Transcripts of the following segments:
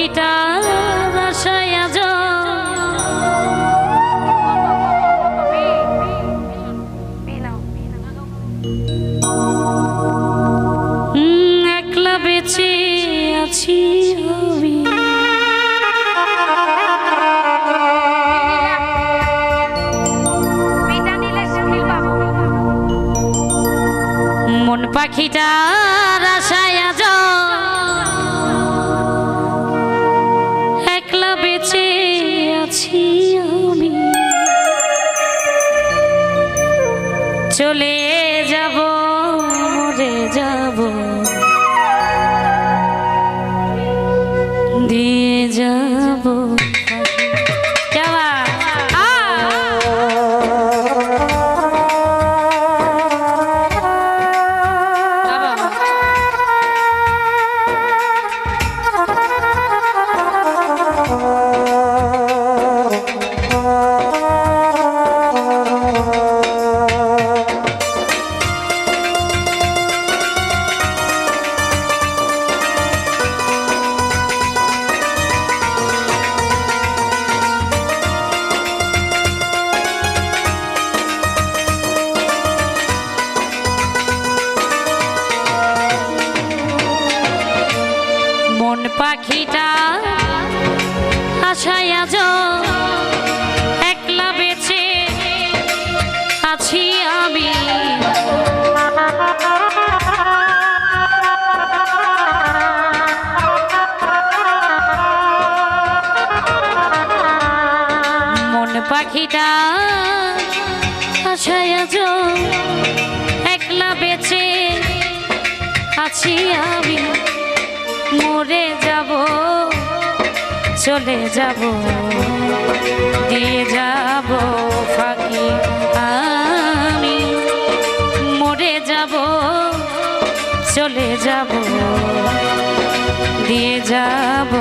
পাখিটা চলে যাব পাখিটা আশায় আজ একলা বেছে আছি আমি। মন পাখিটা আশায় আজ একলা বেছে আছি আমি। চলে যাব দিয়ে যাব ফাঁকি। আমি মরে যাব চলে যাব দিয়ে যাব।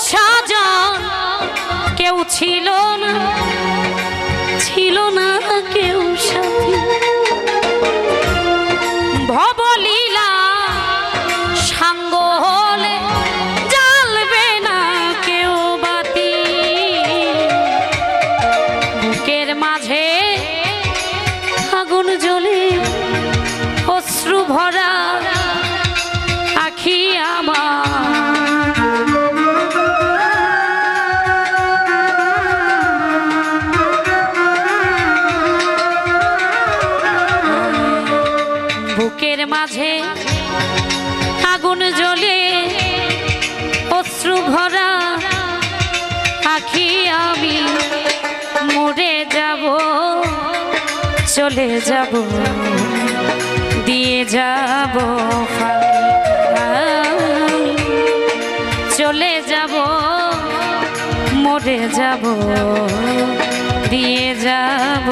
সাজন। কেউ ছিল না ছিল না কেউ সাথী। চলে যাব দিয়ে যাব চলে যাব মরে যাব দিয়ে যাব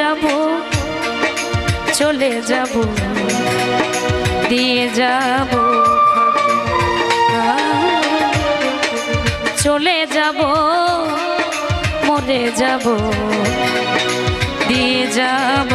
যাব চলে যাব দিয়ে যাব। চলে যাব মরে যাব দিয়ে যাব।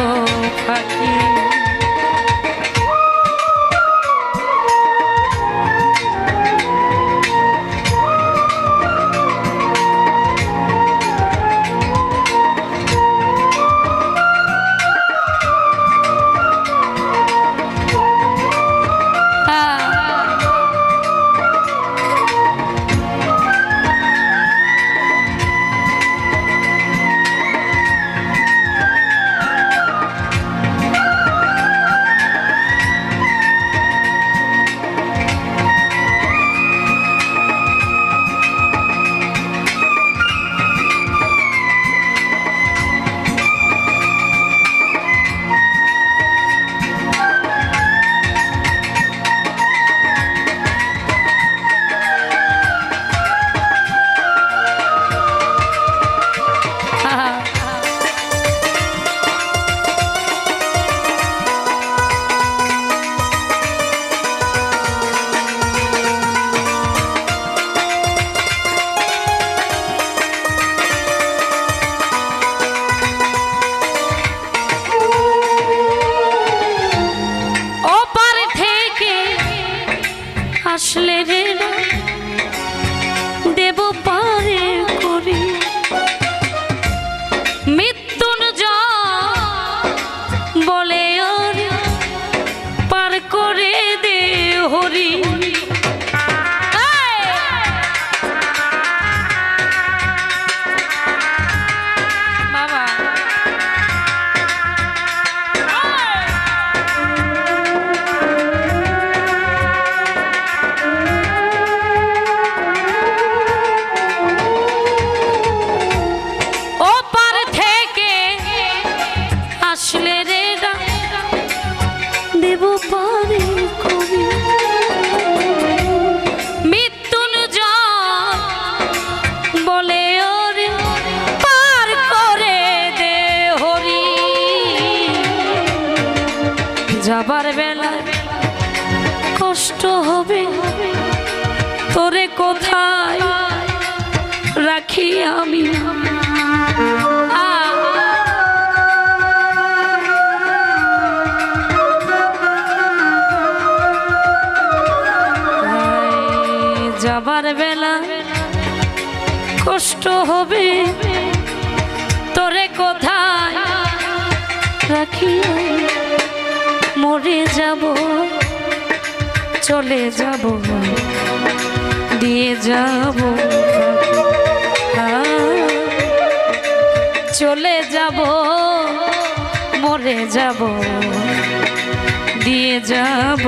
যাবার বেলা কষ্ট হবে। তোরে কোথায় রাখি আমি? যাবার বেলা কষ্ট হবে। তোরে কোথায় রাখি আমি? মরে যাব চলে যাব দিয়ে যাব। চলে যাব মরে যাব দিয়ে যাব।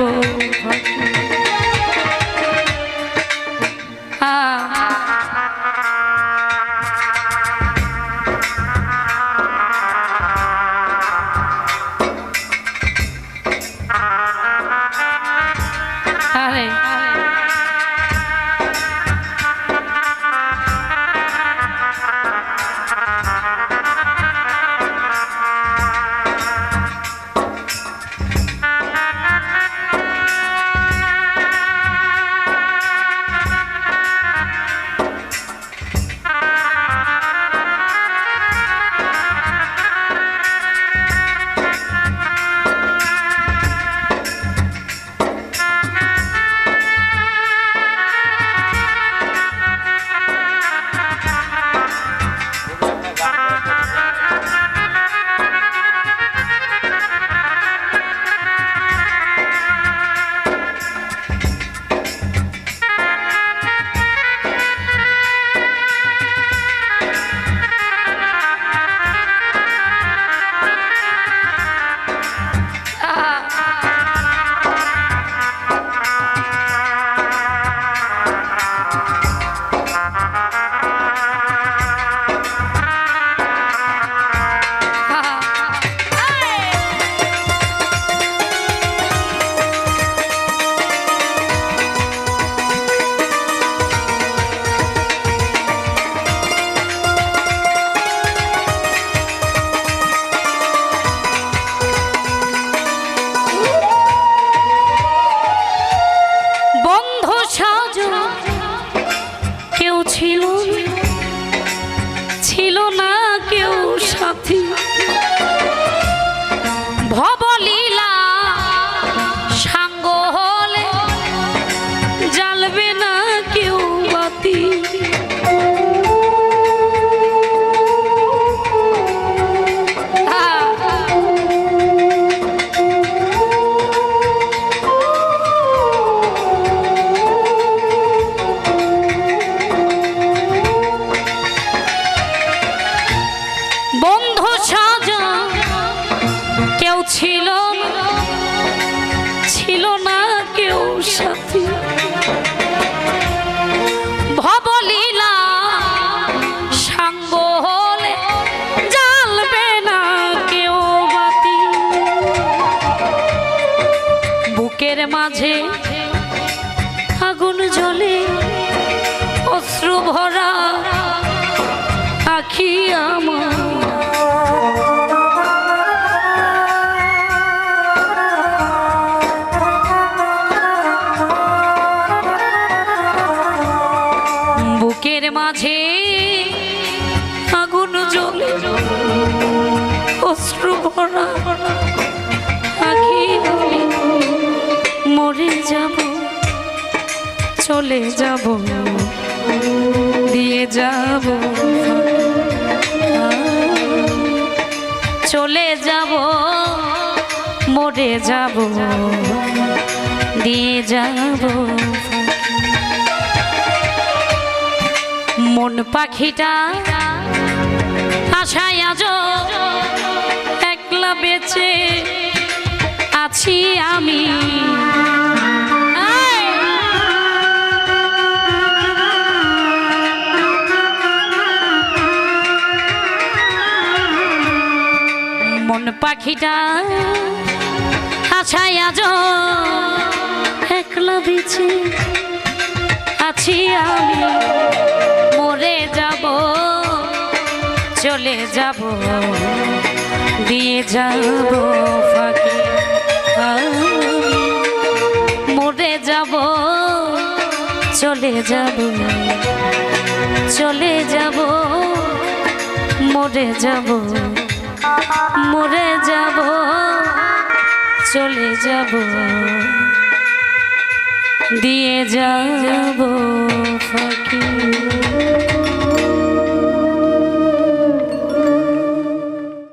বুকের মাঝে আগুন জ্বলে অশ্রু ভরা আখি আমার। বুকের মাঝে আগুন জ্বলে অশ্রু ভরা চলে যাব, দিয়ে যাব। চলে যাব, মরে যাব, দিয়ে যাব। মন পাখিটা আশায় আজ একলা বেঁচে আছি আমি। পাখিটা আছাই আজ একলা বিছে আছি আমি। মরে যাব, চলে যাব, দিয়ে যাব ফাঁকি মরে যাব চলে চলে যাব চলে যাব, মরে যাব। মরে যাব চলে যাব। দিয়ে যাব ফাঁকি।